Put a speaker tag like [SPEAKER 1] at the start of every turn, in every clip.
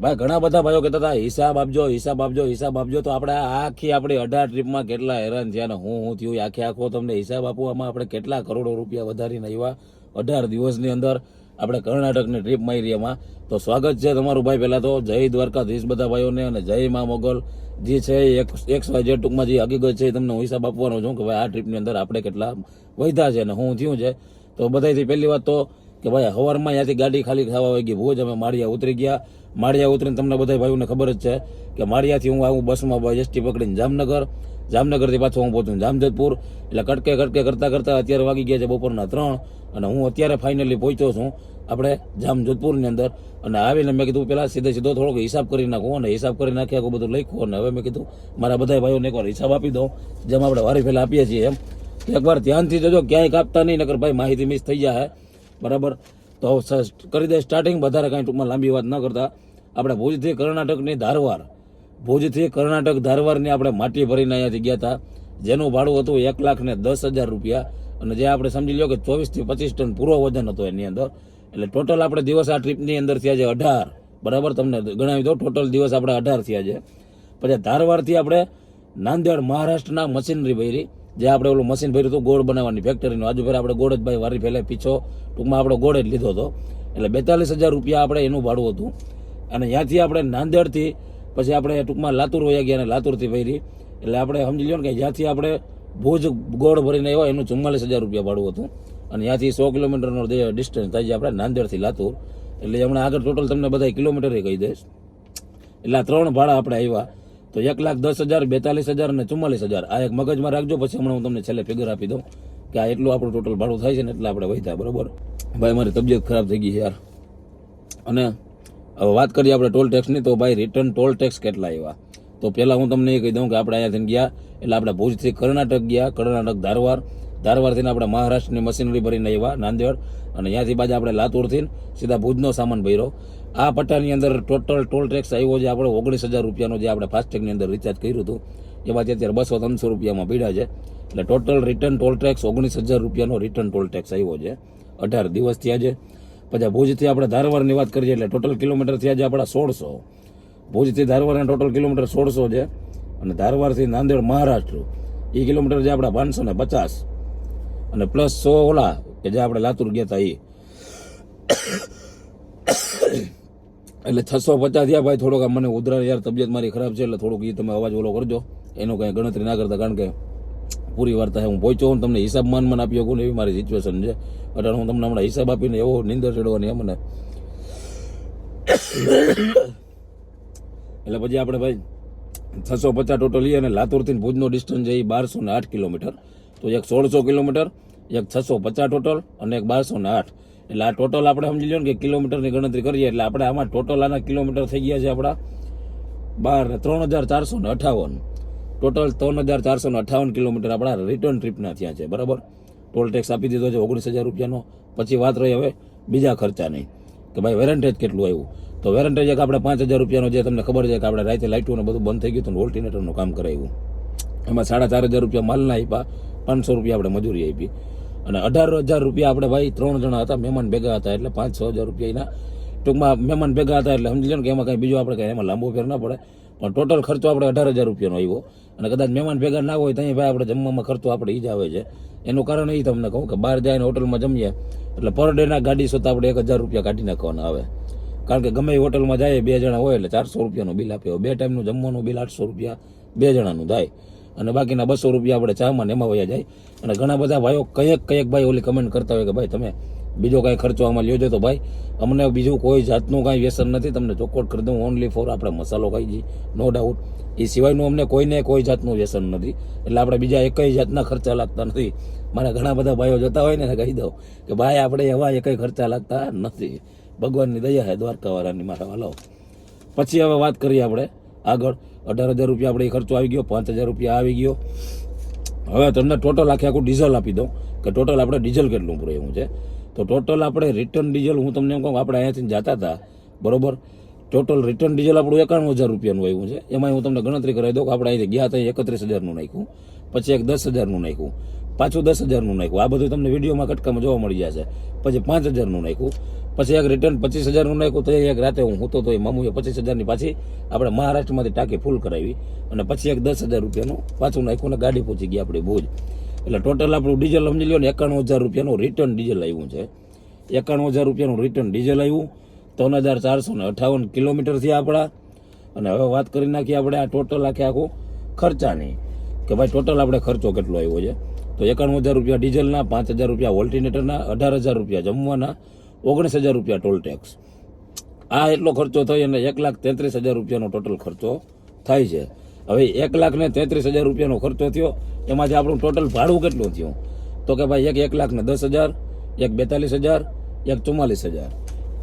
[SPEAKER 1] ભાઈ, ઘણા બધા ભાઈઓ કહેતા હતા, હિસાબ આપજો હિસાબ આપજો હિસાબ આપજો. તો આપણે આખી આપણી અઢાર ટ્રીપમાં કેટલા હેરાન થયા ને હું હું થયું, આખે આખો તમને હિસાબ આપવામાં આપણે કેટલા કરોડો રૂપિયા વધારીને આવ્યા અઢાર દિવસની અંદર આપણે કર્ણાટકની ટ્રીપ મારી એમાં. તો સ્વાગત છે તમારું ભાઈ પહેલાં તો. જય દ્વારકાધીશ બધા ભાઈઓને અને જય મા મોગલ. જે છે એક એક જે ટૂંકમાં જે હકીકત છે તમને હું હિસાબ આપવાનો છું કે ભાઈ, આ ટ્રીપની અંદર આપણે કેટલા વધ્યા છે અને હું થયું છે. તો બધાથી પહેલી વાત તો કે ભાઈ સવારમાં ત્યાંથી ગાડી ખાલી થવા વાગી. ભુજ અમે માળિયા ઉતરી ગયા. માળિયા ઉતરીને તમને બધા ભાઈઓને ખબર જ છે કે માળિયાથી હું આવું બસમાં એસટી પકડીને જામનગર. જામનગરથી પાછો હું પહોંચું જામજતપુર. એટલે કટકે કટકે કરતાં કરતાં અત્યારે વાગી ગયા છે બપોરના ત્રણ. અને હું અત્યારે ફાઇનલી પહોંચ્યો છું આપણે જામજોધપુરની અંદર. અને આવીને મેં કીધું, પેલા સીધે સીધો થોડોક હિસાબ કરી નાખું અને હિસાબ કરી નાખ્યા આખું બધું લખ્યું અને હવે મેં કીધું, મારા બધા ભાઈઓને એકવાર હિસાબ આપી દઉં, જેમ આપણે વારી પહેલાં આપીએ છીએ એમ. એકવાર ધ્યાનથી જજો, ક્યાંય કાપતા નહીં, નકર ભાઈ માહિતી મિસ થઈ જાય બરાબર? તો કરી દે સ્ટાર્ટિંગ વધારે કાંઈ ટૂંકમાં લાંબી વાત ન કરતા. આપણે ભુજથી કર્ણાટકની ધારવાર, ભુજથી કર્ણાટક ધારવારની આપણે માટી ભરીને અહીંયાથી ગયા હતા. જેનું ભાડું હતું એક લાખ ને દસ હજાર રૂપિયા. અને જે આપણે સમજી લો કે ચોવીસથી પચીસ ટન પૂરો વજન હતો એની અંદર. એટલે ટોટલ આપણે દિવસ આ ટ્રીપની અંદર થયા છે અઢાર. બરાબર? તમને ગણાવી દો ટોટલ દિવસ આપણે અઢાર થયા છે. પછી ધારવારથી આપણે નાંદેડ મહારાષ્ટ્રના મશીનરી ભરી. જે આપણે ઓલું મશીન ભર્યું હતું, ગોળ બનાવવાની ફેક્ટરીનું આજુ ફેર આપણે ગોળ જ ભાઈ વારી ફેલાય પીછો. ટૂંકમાં આપણે ગોળ જ લીધો હતો. એટલે બેતાલીસ હજાર રૂપિયા આપણે એનું ભાડું હતું. અને ત્યાંથી આપણે નાંદેડથી, પછી આપણે ટૂંકમાં લાતુર વયા ગયા અને લાતુરથી ભરી. એટલે આપણે સમજી લો ને કે જ્યાંથી આપણે ભુજ ગોળ ભરીને આવ્યા, એનું ચુમ્માલીસ હજાર રૂપિયા ભાડું હતું. અને ત્યાંથી સો કિલોમીટરનો ડિસ્ટન્સ થાય છે આપણે નાંદેડથી લાતુર. એટલે હમણાં આગળ ટોટલ તમને બધા કિલોમીટર કહી દઈશ. એટલે આ ત્રણ ભાડા આપણે આવ્યા. તો એક લાખ દસ હજાર, બેતાલીસ હજાર અને ચુમ્માલીસ હજાર. આ એક મગજમાં રાખજો, પછી હમણાં હું તમને છેલ્લે ફિગર આપી દઉં કે આ એટલું આપણું ટોટલ ભાડું થાય છે ને એટલે આપણે વહીતા બરોબર? ભાઈ, મારી તબિયત ખરાબ થઈ ગઈ યાર. અને હવે વાત કરીએ આપણે ટોલ ટેક્સની તો ભાઈ રિટર્ન ટોલ ટેક્સ કેટલા આવ્યા? તો પહેલાં હું તમને એ કહી દઉં કે આપણે અહીંયાથી ગયા, એટલે આપણે ભુજથી કર્ણાટક ગયા, કર્ણાટક ધારવાર. ધારવાડથી આપણે મહારાષ્ટ્રની મશીનરી ભરીને આવ્યા, નાંદેડ. અને ત્યાંથી બાજુ આપણે લાતુરથી સીધા ભુજનો સામાન ભર્યો. આ પટ્ટાની અંદર ટોટલ ટોલ ટેક્સ આવ્યો જે આપણે ઓગણીસ હજાર રૂપિયાનો જે આપણે ફાસ્ટેગની અંદર રિચાર્જ કર્યું હતું જે અત્યારે બસો ત્રણસો રૂપિયામાં પીડા છે. એટલે ટોટલ રિટર્ન ટોલ ટેક્સ ઓગણીસ હજાર રૂપિયાનો રિટર્ન ટોલ ટેક્સ આવ્યો છે. અઢાર દિવસ થયા છે. પછી ભુજથી આપણે ધારવાડની વાત કરીએ એટલે ટોટલ કિલોમીટર થયા છે આપણા સોળસો. ભુજથી ધારવાડના ટોટલ કિલોમીટર સોળસો છે. અને ધારવાડથી નાંદેડ મહારાષ્ટ્ર. એ કિલોમીટર છે આપણા પાંચસો ને પચાસ. અને પ્લસ સો ઓલા કે જે આપણે લાતુર ગયા હતા એ એટલે છસો પચાસ થયા ભાઈ, થોડોક મને ઉધરા યાર, તબિયત મારી ખરાબ છે, એટલે થોડુંક એ તમે અવાજ ઓલો કરજો. એનો કંઈ ગણતરી ના કરતા, કારણ કે પૂરી વાર્તા હું પહોંચ્યો હું તમને હિસાબ માન માન આપી શકું ને એવી મારી સિચ્યુએશન છે. એટલે હું તમને હમણાં હિસાબ આપીને એવો નિંદર ચડવાની મને એટલે પછી આપણે ભાઈ, છસો પચાસ ટોટલ લઈએ અને લાતુરથી ભુજનો ડિસ્ટન્સ છે એ બારસો ને આઠ કિલોમીટર. તો એક સોળસો કિલોમીટર, એક છસો પચાસ ટોટલ અને એક બારસો ને આઠ. એટલે આ ટોટલ આપણે સમજી લો ને કે કિલોમીટરની ગણતરી કરીએ એટલે આપણે આમાં ટોટલ આના કિલોમીટર થઈ ગયા છે આપણા બાર, ત્રણ હજાર ચારસો ને અઠાવન. ટોટલ ત્રણ હજાર ચારસો ને અઠાવન કિલોમીટર આપણા રિટર્ન ટ્રીપના થયા છે. બરાબર? ટોલ ટેક્સ આપી દીધો છે ઓગણીસ હજાર રૂપિયાનો. પછી વાત રહી હવે બીજા ખર્ચાની. કે ભાઈ વેરંટેજ કેટલું આવ્યું? તો વેરંટેજ એક આપણે પાંચ હજાર રૂપિયાનો જે તમને ખબર છે કે આપણે રાતે લાઇટોને બધું બંધ થઈ ગયું હતું ઓલ્ટિનેટરનું કામ કરાવ્યું એમાં સાડા ચાર હજાર રૂપિયા માલના આપ્યા, પાંચસો રૂપિયા આપણે મજૂરી આપી. અને અઢાર હજાર રૂપિયા આપણે ભાઈ ત્રણ જણા હતા, મહેમાન ભેગા હતા એટલે પાંચ છ હજાર રૂપિયા એના ટૂંકમાં મહેમાન ભેગા હતા એટલે સમજી લો કે એમાં કંઈ બીજું આપણે કાંઈ એમાં લાંબો ફેર ના પડે. પણ ટોટલ ખર્ચો આપણે અઢાર હજાર રૂપિયાનો આવ્યો. અને કદાચ મહેમાન ભેગા ના હોય ત્યાં ભાઈ આપણે જમવામાં ખર્ચો આપણે એ જ આવે છે. એનું કારણ એ તમને કહું કે બહાર જાય હોટલમાં જમીએ એટલે પર ડેના ગાડી સુધા આપણે એક હજાર રૂપિયા કાઢી નાખવાના આવે. કારણ કે ગમે એ હોટલમાં જાય, બે જણા હોય એટલે ચારસો રૂપિયાનું બિલ આપે બે ટાઈમનું જમવાનું બિલ આઠસો રૂપિયા, બે જણાનું થાય. અને બાકીના બસો રૂપિયા આપણે ચામાં એમાં વયા જાય. અને ઘણા બધા ભાઈઓ કયેક કયેક ભાઈ ઓલી કમેન્ટ કરતા હોય કે ભાઈ તમે બીજો કાંઈ ખર્ચો આમાં લ્યો છો તો ભાઈ, અમને બીજું કોઈ જાતનું કાંઈ વ્યસન નથી, તમને ચોખ્ખોટ કરી દઉં ઓનલી ફોર આપણે મસાલો ખાઈ જઈએ નો ડાઉટ એ સિવાયનું અમને કોઈને કોઈ જાતનું વ્યસન નથી. એટલે આપણે બીજા એકય જાતના ખર્ચા લાગતા નથી. મારા ઘણા બધા ભાઈઓ જતા હોય ને કહી દઉં કે ભાઈ, આપણે એવા એકય ખર્ચા લાગતા નથી. ભગવાનની દયા હે દ્વારકાવાળાની મારા વાલો પછી હવે વાત કરીએ આપણે આગળ. અઢાર હજાર રૂપિયા આપણે ખર્ચો આવી ગયો, પાંચ હજાર રૂપિયા આવી ગયો. હવે તમને ટોટલ આખે આખું ડીઝલ આપી દઉં, કે ટોટલ આપણે ડીઝલ કેટલું પૂરેવું છે. તો ટોટલ આપણે રિટર્ન ડીઝલ હું તમને એમ કહું આપણે અહીંયાથી જતા હતા, બરોબર? ટોટલ રિટર્ન ડીઝલ આપણું એકાણું હજાર રૂપિયાનું આવ્યું છે. એમાં હું તમને ગણતરી કરાવી દઉં કે આપણે અહીંથી ગયા હતા એકત્રીસ હજારનું નાખ્યું, પછી એક દસ હજારનું નાખ્યું. પાછું દસ હજારનું નાખ્યું. આ બધું તમને વિડીયોમાં કટકામાં જોવા મળી જશે. પછી પાંચ હજારનું નાખ્યું. પછી એક રિટર્ન પચીસ હજારનું નાખ્યું. તો એક રાતે હું હતો તો એ મામુએ પચીસ હજારની પાછી આપણે મહારાષ્ટ્રમાંથી ટાંકી ફૂલ કરાવી. અને પછી એક દસ હજાર રૂપિયાનું પાછું નાખ્યું ને ગાડી પહોંચી ગઈ આપણી ભુજ. એટલે ટોટલ આપણું ડીઝલ સમજી લો ને એકાણું હજાર રૂપિયાનું રિટર્ન ડીઝલ આવ્યું છે. એકાણું હજાર રૂપિયાનું રિટર્ન ડીઝલ આવ્યું. ત્રણ હજાર ચારસો ને અઠાવન કિલોમીટર થયા આપણા. અને હવે વાત કરી નાખીએ આપણે આ ટોટલ આખે આખું ખર્ચાની. કે ભાઈ ટોટલ આપણે ખર્ચો કેટલો આવ્યો છે? તો એકાણું હજાર રૂપિયા ડીઝલના, પાંચ હજાર રૂપિયા ઓલ્ટિનેટરના અઢાર હજાર રૂપિયા જમવાના, ઓગણીસ હજાર રૂપિયા ટોલ ટેક્સ. આ એટલો ખર્ચો થઈ અને એક લાખ તેત્રીસ હજાર રૂપિયાનો ટોટલ ખર્ચો થાય છે. હવે એક લાખ ને તેત્રીસ હજાર રૂપિયાનો ખર્ચો થયો એમાંથી આપણું ટોટલ ભાડું કેટલું થયું? તો કે ભાઈ એક એક લાખ ને દસ હજાર, એક બેતાલીસ હજાર, એક ચુમ્માલીસ હજાર.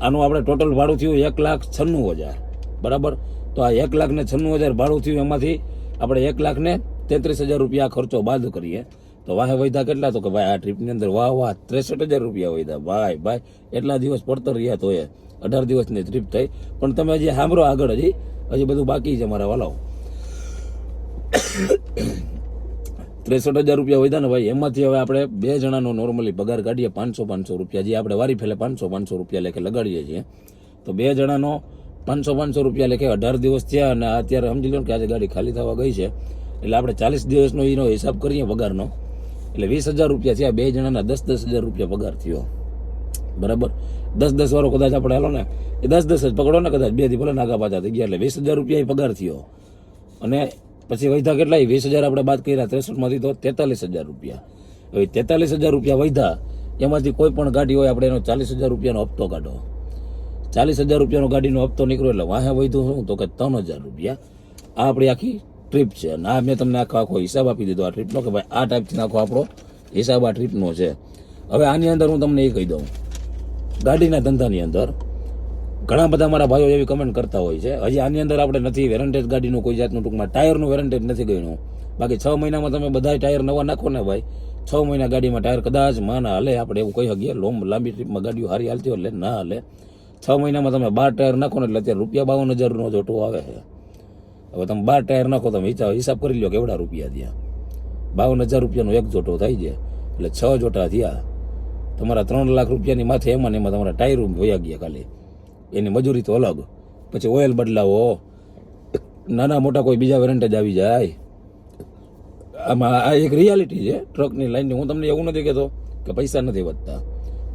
[SPEAKER 1] આનું આપણે ટોટલ ભાડું થયું એક લાખ છન્નું હજાર. બરાબર? તો આ એક લાખ ને છન્નું હજાર ભાડું થયું એમાંથી આપણે એક લાખ ને તેત્રીસ હજાર રૂપિયા ખર્ચો બાદ કરીએ. તો વાહે વૈધા કેટલા તો કે ભાઈ આ ટ્રીપની અંદર વાહ વાહ ત્રેસઠ હજાર રૂપિયા વૈધા ભાઈ ભાઈ, એટલા દિવસ પડતર રહ્યા તો એ. અઢાર દિવસની ટ્રીપ થઈ. પણ તમે હજી સાંભળો આગળ હજી. હજી બધું બાકી છે મારા વાલાઓ. ત્રેસઠ હજાર રૂપિયા વધ્યા ને ભાઈ, એમાંથી હવે આપણે બે જણાનો નોર્મલી પગાર કાઢીએ પાંચસો પાંચસો રૂપિયા. જે આપણે વારી ફેલે પાંચસો પાંચસો રૂપિયા લેખે લગાડીએ છીએ. તો બે જણાનો પાંચસો પાંચસો રૂપિયા લેખે અઢાર દિવસ થયા અને અત્યારે સમજી લો કે આજે ગાડી ખાલી થવા ગઈ છે. એટલે આપણે ચાલીસ દિવસનો એનો હિસાબ કરીએ પગારનો. એટલે વીસ હજાર રૂપિયા થયા, બે જણાના દસ દસ હજાર રૂપિયા પગાર થયો. બરાબર? દસ દસ વાળો કદાચ આપણે હાલો ને, એ દસ દસ જ પકડો ને કદાચ બેથી ભલે નાગા પાછા થઈ ગયા, એટલે વીસ હજાર રૂપિયા પગાર થયો. અને પછી વૈધા કેટલા? વીસ હજાર આપણે બાદ કર્યા ત્રેસઠમાંથી તો તેતાલીસ હજાર રૂપિયા. હવે તેતાલીસ હજાર રૂપિયા વૈધા એમાંથી કોઈ પણ ગાડી હોય, આપણે એનો ચાલીસ હજાર રૂપિયાનો હપ્તો કાઢો. ચાલીસ હજાર રૂપિયાનો ગાડીનો હપ્તો નીકળ્યો એટલે વાહે વૈધું શું? તો કે ત્રણ હજાર રૂપિયા. આ આપણી આખી ટ્રીપ છે. અને આ મેં તમને આખો આખો હિસાબ આપી દીધો આ ટ્રીપનો કે ભાઈ આ ટાઈપથી આખો આપણો હિસાબ આ ટ્રીપનો છે. હવે આની અંદર હું તમને એ કહી દઉં. ગાડીના ધંધાની અંદર ઘણા બધા મારા ભાઈઓ એવી કમેન્ટ કરતા હોય છે. હજી આની અંદર આપણે નથી વેરંટેજ ગાડીનું કોઈ જાતનું ટૂંકમાં ટાયરનું વેરંટેજ નથી ગયું બાકી છ મહિનામાં તમે બધા ટાયર નવા નાખો ને ભાઈ, છ મહિના ગાડીમાં ટાયર કદાચ માના હાલે. આપણે એવું કહી શકીએ લોમ લાંબી ટ્રીપમાં ગાડીઓ હારી હાલતી હોય એટલે ના હલે. છ મહિનામાં તમે બાર ટાયર નાખો ને એટલે અત્યારે રૂપિયા બાવન હજારનો જોટો આવે છે. હવે તમે બાર ટાયર નાખો, તમે હિસાબ કરી લો કેવડા રૂપિયા થયા? બાવન હજાર રૂપિયાનો એક જોટો થાય છે એટલે છ જોટા થયા. તમારા ત્રણ લાખ રૂપિયાની માથે એમાં એમાં તમારા ટાયર વયા ગયા ખાલી. એની મજૂરી તો અલગ. પછી ઓઇલ બદલાવો. નાના મોટા કોઈ બીજા વેરંટ જ આવી જાય. આમાં આ એક રિયાલિટી છે ટ્રકની લાઈનની હું તમને એવું નથી કહેતો કે પૈસા નથી વધતા.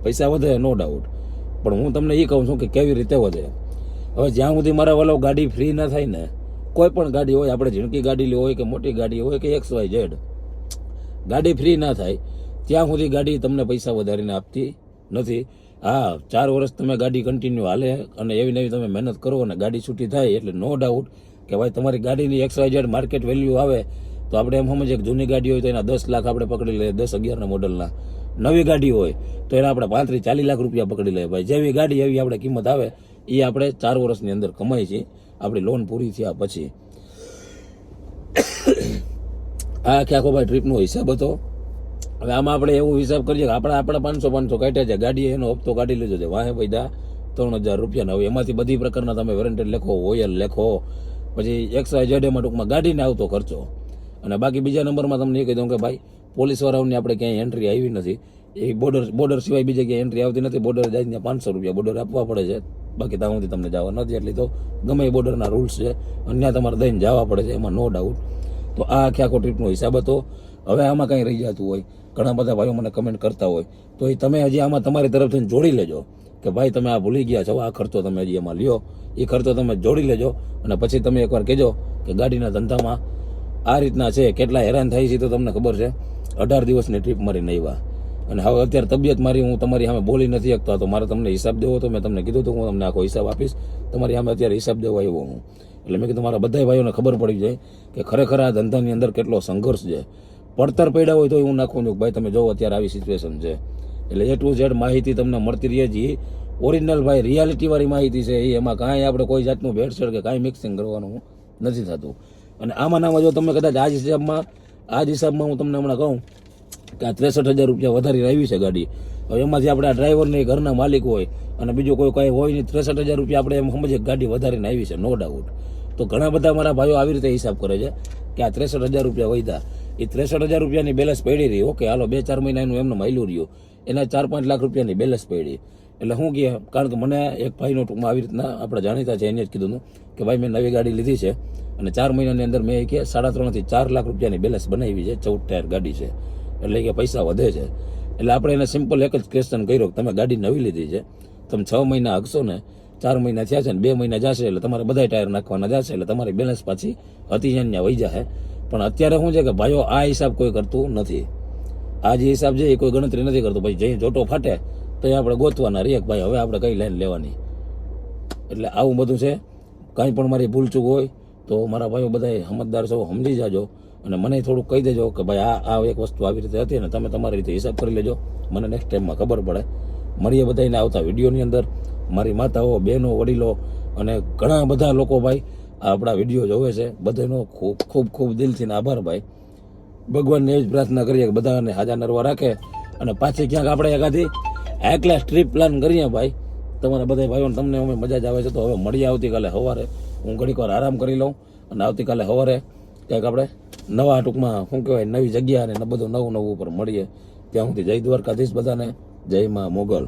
[SPEAKER 1] પૈસા વધે નો ડાઉટ પણ હું તમને એ કહું છું કે કેવી રીતે વધે? હવે જ્યાં સુધી મારા વાલો ગાડી ફ્રી ના થાય ને કોઈ પણ ગાડી હોય, આપણે ઝીણકી ગાડી લેવી હોય કે મોટી ગાડી હોય કે એક્સ વાય ઝેડ ગાડી ફ્રી ના થાય, ત્યાં સુધી ગાડી તમને પૈસા વધારીને આપતી નથી. હા, ચાર વર્ષ તમે ગાડી કન્ટિન્યુ હાલે અને એવી નવી તમે મહેનત કરો અને ગાડી છૂટી થાય એટલે નો ડાઉટ કે ભાઈ તમારી ગાડીની X Y Z market value આવે, તો આપણે એમ સમજીએ કે જૂની ગાડી હોય તો એના દસ લાખ આપણે પકડી લઈએ, દસ અગિયારના મોડલના નવી ગાડી હોય તો એના આપણે પાંત્રીસ ચાલીસ લાખ રૂપિયા પકડી લઈએ. ભાઈ, જેવી ગાડી એવી આપણે કિંમત આવે એ આપણે ચાર વર્ષની અંદર કમાઈ છે આપણી લોન પૂરી થયા પછી આ આખે આખો ભાઈ ટ્રીપનો હિસાબ હતો. હવે આમાં આપણે એવું હિસાબ કરીએ કે આપણે આપણે પાંચસો પાંચસો કાઢ્યા છે. ગાડીએ એનો હપ્તો કાઢી લીધો છે. વાહે પૈદા ત્રણ હજાર રૂપિયાના હવે એમાંથી બધી પ્રકારના તમે વેરંટેડ લેખો ઓયલ લેખો, પછી એક્સવાય જેડ ટૂંકમાં ગાડીને આવતો ખર્ચો. અને બાકી બીજા નંબરમાં તમને એ કહી દઉં કે ભાઈ, પોલીસવાળાઓની આપણે ક્યાંય એન્ટ્રી આવી નથી. એ બોર્ડર બોર્ડર સિવાય બીજે ક્યાંય એન્ટ્રી આવતી નથી. બોર્ડર જાય ત્યાં પાંચસો રૂપિયા બોર્ડર આપવા પડે છે. બાકી ત્યાં તમને જવા નથી એટલે તો ગમે એ બોર્ડરના રૂલ્સ છે. અન્ય તમારે દઈને જવા પડે છે, એમાં નો ડાઉટ તો આ આખે આખો ટ્રીપનો હિસાબ હતો. હવે આમાં કંઈ રહી જતું હોય. ઘણા બધા ભાઈઓ મને કમેન્ટ કરતા હોય. તો એ તમે હજી આમાં તમારી તરફથી જોડી લેજો. કે ભાઈ, તમે આ ભૂલી ગયા છો. આ ખર્ચો તમે હજી એમાં લ્યો. એ ખર્ચો તમે જોડી લેજો. અને પછી તમે એકવાર કહેજો કે ગાડીના ધંધામાં આ રીતના છે, કેટલા હેરાન થાય છે તો તમને ખબર છે. અઢાર દિવસની ટ્રીપ મારી નહીવા અને હવે અત્યારે તબિયત મારી, હું તમારી સામે બોલી નથી શકતો. તો મારે તમને હિસાબ દેવો તો મેં તમને કીધું હતું, હું તમને આખો હિસાબ આપીશ. તમારી સામે અત્યારે હિસાબ દેવા આવ્યો હું. એટલે મેં કીધું, મારા બધા ભાઈઓને ખબર પડી જાય કે ખરેખર આ ધંધાની અંદર કેટલો સંઘર્ષ છે. પડતર પડ્યા હોય તો હું નાખું છું. ભાઈ, તમે જોવો, અત્યારે આવી સિચ્યુએશન છે. એટલે એ ટુ ઝેડ માહિતી તમને મળતી રહે છે. ઓરિજિનલ ભાઈ રિયાલિટીવાળી માહિતી છે. એ એમાં કાંઈ આપણે કોઈ જાતનું ભેળસેળ કે કાંઈ મિક્સિંગ કરવાનું નથી થતું. અને આમાં નામાં જો તમે કદાચ આ જ હિસાબમાં આ જ હિસાબમાં હું તમને હમણાં કહું કે આ ત્રેસઠ હજાર રૂપિયા વધારી આવી છે ગાડી. હવે એમાંથી આપણે આ ડ્રાઈવરને ઘરના માલિક હોય અને બીજું કોઈ કાંઈ હોય નહીં, ત્રેસઠ હજાર રૂપિયા આપણે એમ સમજીએ ગાડી વધારીને આવી છે નો ડાઉટ તો ઘણા બધા મારા ભાઈઓ આવી રીતે હિસાબ કરે છે કે આ ત્રેસઠ હજાર રૂપિયા વધ્યા. એ ત્રેસઠ હજાર રૂપિયાની બેલેન્સ પડી રહી, ઓકે, હાલો, બે, ચાર મહિના એનું એમને માયલું રહ્યું. એના ચાર, પાંચ લાખ રૂપિયાની બેલેન્સ પડી. એટલે શું કહે કારણ કે મને એક ભાઈનો ટૂંકમાં આવી રીતના આપણે જાણીતા છે, એને જ કીધું કે ભાઈ મેં નવી ગાડી લીધી છે અને ચાર મહિનાની અંદર મેં કે સાડા ત્રણથી ચાર લાખ રૂપિયાની બેલેન્સ બનાવી છે, ચૌદ ટાયર ગાડી છે. એટલે કે પૈસા વધે છે. એટલે આપણે એને સિમ્પલ એક જ ક્વેશ્ચન કર્યો તમે ગાડી નવી લીધી છે, તમે છ મહિના હકશો ને, ચાર મહિના થયા છે ને, બે મહિના જશે એટલે તમારે બધા ટાયર નાખવાના જશે એટલે તમારી બેલેન્સ પાછી હતી ત્યાં વહી જશે પણ અત્યારે શું છે કે ભાઈઓ આ હિસાબ કોઈ કરતું નથી. આ જે હિસાબ છે એ કોઈ ગણતરી નથી કરતો. ભાઈ જઈ જોટો ફાટે તો એ આપણે ગોતવાના રહીએ કે ભાઈ હવે આપણે કઈ લાઈન લેવાની. એટલે આવું બધું છે. કાંઈ પણ મારી ભૂલચૂક હોય તો મારા ભાઈઓ બધા સમજદાર છો, સમજી જાજો. અને મને થોડુંક કહી દેજો કે ભાઈ આ આ એક વસ્તુ આવી રીતે હતી ને તમે તમારી રીતે હિસાબ કરી લેજો. મને નેક્સ્ટ ટાઈમમાં ખબર પડે. મળીએ બધાને આવતા વિડીયોની અંદર. મારી માતાઓ, બહેનો, વડીલો અને ઘણા બધા લોકો ભાઈ આ આપણા વીડિયો જોવે છે. બધાનો ખૂબ ખૂબ ખૂબ દિલથી આભાર ભાઈ. ભગવાનને એ જ પ્રાર્થના કરીએ કે બધાને હાજા નરવા રાખે અને પાછી ક્યાંક આપણે એકાથી એકલા ટ્રીપ પ્લાન કરીએ ભાઈ. તમારા બધા ભાઈઓને તમને અમે મજા જ આવે છે. તો હવે મળીએ આવતીકાલે સવારે. હું ઘડીક વાર આરામ કરી લઉં અને આવતીકાલે સવારે ક્યાંક આપણે નવા ટૂંકમાં શું કહેવાય, નવી જગ્યા અને બધું નવું નવું ઉપર મળીએ. ત્યાં સુધી જય દ્વારકાધીશ બધાને, જય માં મોગલ.